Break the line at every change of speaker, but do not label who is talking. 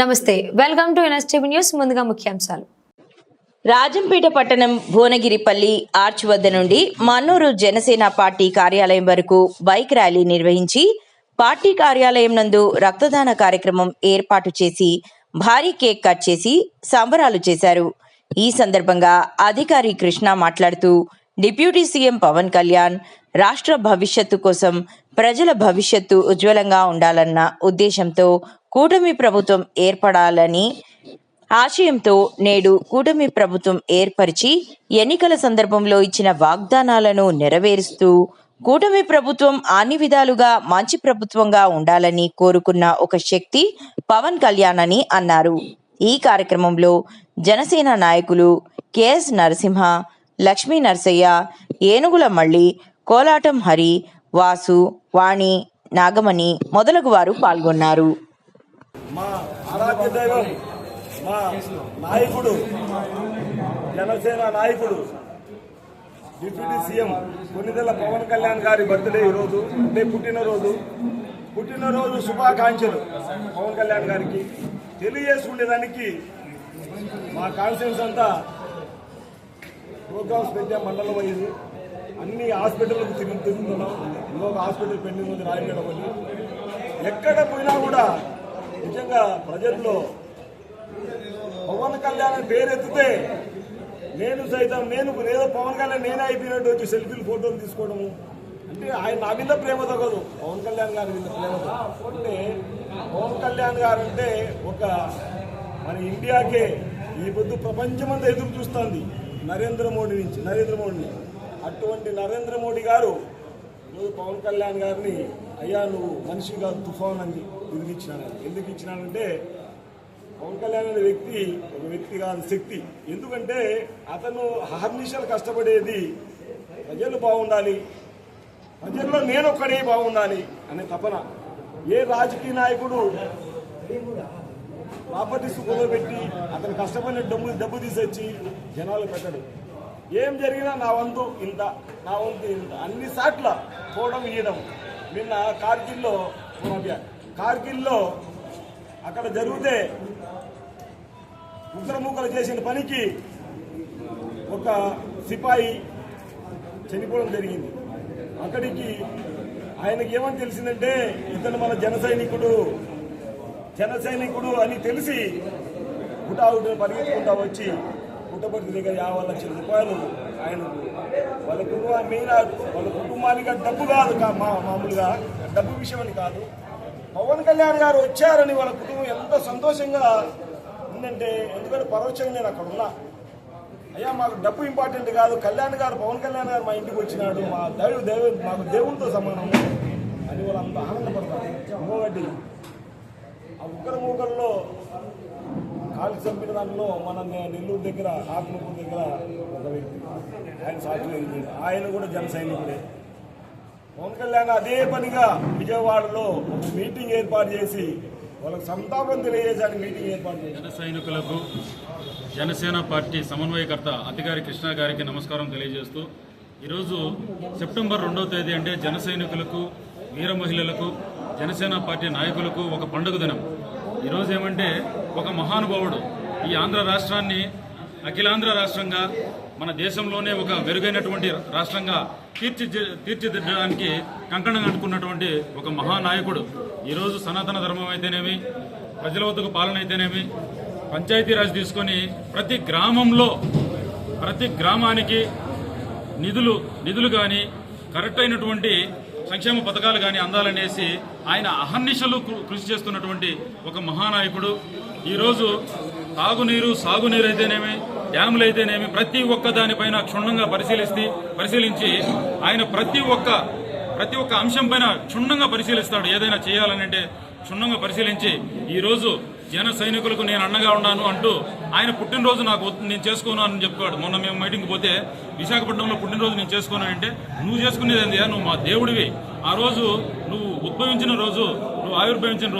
నమస్తే welcome to NSTV news ముందుగా ముఖ్యాంశాలు.
రాజంపేట పట్టణం భువనగిరిపల్లి ఆర్చ్ వద్ద నుండి మన్నూరు జనసేన పార్టీ కార్యాలయం వరకు బైక్ ర్యాలీ నిర్వహించి పార్టీ కార్యాలయం నందు రక్తదాన కార్యక్రమం ఏర్పాటు చేసి భారీ కేక్ కట్ చేసి సంబరాలు చేశారు. ఈ సందర్భంగా అధికారి కృష్ణ మాట్లాడుతూ డిప్యూటీ సీఎం పవన్ కళ్యాణ్ రాష్ట్ర భవిష్యత్తు కోసం ప్రజల భవిష్యత్తు ఉజ్వలంగా ఉండాలన్న ఉద్దేశంతో కూటమి ప్రభుత్వం ఏర్పడాలని ఆశయంతో నేడు కూటమి ప్రభుత్వం ఏర్పరిచి ఎన్నికల సందర్భంలో ఇచ్చిన వాగ్దానాలను నెరవేరుస్తూ కూటమి ప్రభుత్వం అన్ని విధాలుగా మంచి ప్రభుత్వంగా ఉండాలని కోరుకున్న ఒక శక్తి పవన్ కళ్యాణ్ అని అన్నారు. ఈ కార్యక్రమంలో జనసేన నాయకులు కెఎస్ నరసింహ లక్ష్మీ నరసయ్య ఏనుగుల మళ్ళీ కోలాటం హరి వాసు వాణి నాగమణి మొదలగు వారు పాల్గొన్నారు.
ఆరాధ్య దైవం మా నాయకుడు జనసేన నాయకుడు డిప్యూటీ సీఎం కొన్నిదెల పవన్ కళ్యాణ్ గారి బర్త్డే ఈరోజు అంటే పుట్టినరోజు. పుట్టినరోజు శుభాకాంక్షలు పవన్ కళ్యాణ్ గారికి. తెలియజేసుకునేదానికి మా కాన్ఫరెన్స్ అంతా ప్రోగ్రామ్స్ పెట్టే మండలం అయ్యింది అన్ని హాస్పిటల్కి తిరిగి తిరుగుతున్నాం. ఇంకొక హాస్పిటల్ పెండింగ్ ఉంది రాయగడ ఎక్కడ పోయినా కూడా నిజంగా ప్రజల్లో పవన్ కళ్యాణ్ పేరెత్తితే పేరు ఎత్తితే నేను సైతం నేను ఏదో పవన్ కళ్యాణ్ నేనే అయిపోయినట్టు వచ్చి సెల్ఫీలు ఫోటోలు తీసుకోవడము. అంటే ఆయన నా మీద ప్రేమ తగ్గదు పవన్ కళ్యాణ్ గారి మీద ప్రేమ అంటే పవన్ కళ్యాణ్ గారు అంటే ఒక మన ఇండియాకే ఈ పొద్దు ప్రపంచమంతా ఎదురు చూస్తుంది నరేంద్ర మోడీ నుంచి నరేంద్ర మోడీని. అటువంటి నరేంద్ర మోడీ గారు పవన్ కళ్యాణ్ గారిని అయ్యా నువ్వు మనిషి కాదు తుఫాన్ అని ఎందుకు ఇచ్చినాను ఎందుకు ఇచ్చినానంటే పవన్ కళ్యాణ్ అనే వ్యక్తి ఒక వ్యక్తి కాదు శక్తి. ఎందుకంటే అతను హర్నిషాలు కష్టపడేది ప్రజలు బాగుండాలి. ప్రజల్లో నేను ఒక్కడే బాగుండాలి అనే తపన. ఏ రాజకీయ నాయకుడు ప్రాపర్టీస్ కుదరబెట్టి అతను కష్టపడిన డబ్బు డబ్బు తీసొచ్చి జనాలు పెట్టడు. ఏం జరిగినా నా వంతు ఇంత నా వంతు ఇంత. అన్ని సాట్ల పోవడం ఇయ్యడం నిన్న కార్గిల్లో కార్గిల్లో అక్కడ జరిగితే ఉగ్రముగ్గులు చేసిన పనికి ఒక సిపాయి చనిపోవడం జరిగింది. అక్కడికి ఆయనకి ఏమని తెలిసిందంటే ఇతను మన జన సైనికుడు జన సైనికుడు అని తెలిసి హుటాహుటిని పరిగెత్తుకుంటా వచ్చి పుట్టపర్తి దగ్గర యాభై లక్షల రూపాయలు ఆయన వాళ్ళ కుటుంబం మెయిన్ వాళ్ళ కుటుంబానికి డబ్బు కాదు కా- మా మామూలుగా. డబ్బు విషయం అని కాదు. పవన్ కళ్యాణ్ గారు వచ్చారని వాళ్ళ కుటుంబం ఎంత సంతోషంగా ఉందంటే ఎందుకంటే పరోక్షంగా నేను అక్కడ ఉన్నా. అయ్యా మాకు డబ్బు ఇంపార్టెంట్ కాదు. కళ్యాణ్ గారు పవన్ కళ్యాణ్ గారు మా ఇంటికి వచ్చినాడు. మా దైవ దైవ మాకు దేవుడితో సమానము అని వాళ్ళు అంత ఆనందపడతారు. ఇంకోటి ఆ ఉగ్ర మూకల్లో కాళ్ళు చంపిన దాంట్లో మన నెల్లూరు దగ్గర ఆత్మకూరు దగ్గర ఒక వ్యక్తి. ఆయన సాక్షి ఆయన కూడా జన సైనికుడే. పవన్ కళ్యాణ్ అదే పనిగా విజయవాడలో ఒక మీటింగ్ ఏర్పాటు చేసి వాళ్ళకి సంతాపం తెలియజేసానికి మీటింగ్ ఏర్పాటు చేసి
జన సైనికులకు జనసేన పార్టీ సమన్వయకర్త అధికారి కృష్ణ గారికి నమస్కారం తెలియజేస్తూ ఈరోజు సెప్టెంబర్ రెండవ తేదీ అంటే జన సైనికులకు వీర మహిళలకు జనసేన పార్టీ నాయకులకు ఒక పండుగ దినం. ఈరోజు ఏమంటే ఒక మహానుభావుడు ఈ ఆంధ్ర రాష్ట్రాన్ని అఖిలాంధ్ర రాష్ట్రంగా మన దేశంలోనే ఒక మెరుగైనటువంటి రాష్ట్రంగా తీర్చి తీర్చిదిద్దడానికి కంకణం కట్టుకున్నటువంటి ఒక మహానాయకుడు. ఈరోజు సనాతన ధర్మం అయితేనేమి ప్రజల వద్దకు పాలన అయితేనేమి పంచాయతీరాజ్ తీసుకొని ప్రతి గ్రామంలో ప్రతి గ్రామానికి నిధులు నిధులు కానీ కరెక్ట్ అయినటువంటి సంక్షేమ పథకాలు కానీ అందాలనేసి ఆయన అహర్నిశలు కృ- కృషి చేస్తున్నటువంటి ఒక మహానాయకుడు. ఈరోజు తాగునీరు సాగునీరు అయితేనేమి డ్యాములు అయితేనేమి ప్రతి ఒక్క దానిపైన క్షుణ్ణంగా పరిశీలిస్తే పరిశీలించి ఆయన ప్రతి ఒక్క ప్రతి ఒక్క అంశం పైన క్షుణ్ణంగా పరిశీలిస్తాడు. ఏదైనా చేయాలని అంటే క్షుణ్ణంగా పరిశీలించి ఈరోజు జన సైనికులకు నేను అండగా ఉన్నాను అంటూ ఆయన పుట్టినరోజు నాకు నేను చేసుకోను అని చెప్పాడు మొన్న మేము మీటింగ్ పోతే విశాఖపట్నంలో పుట్టినరోజు నేను చేసుకోను అంటే నువ్వు చేసుకునేది ఏంది నువ్వు మా దేవుడివి. ఆ రోజు నువ్వు ఉద్భవించిన రోజు నువ్వు ఆవిర్భవించిన రోజు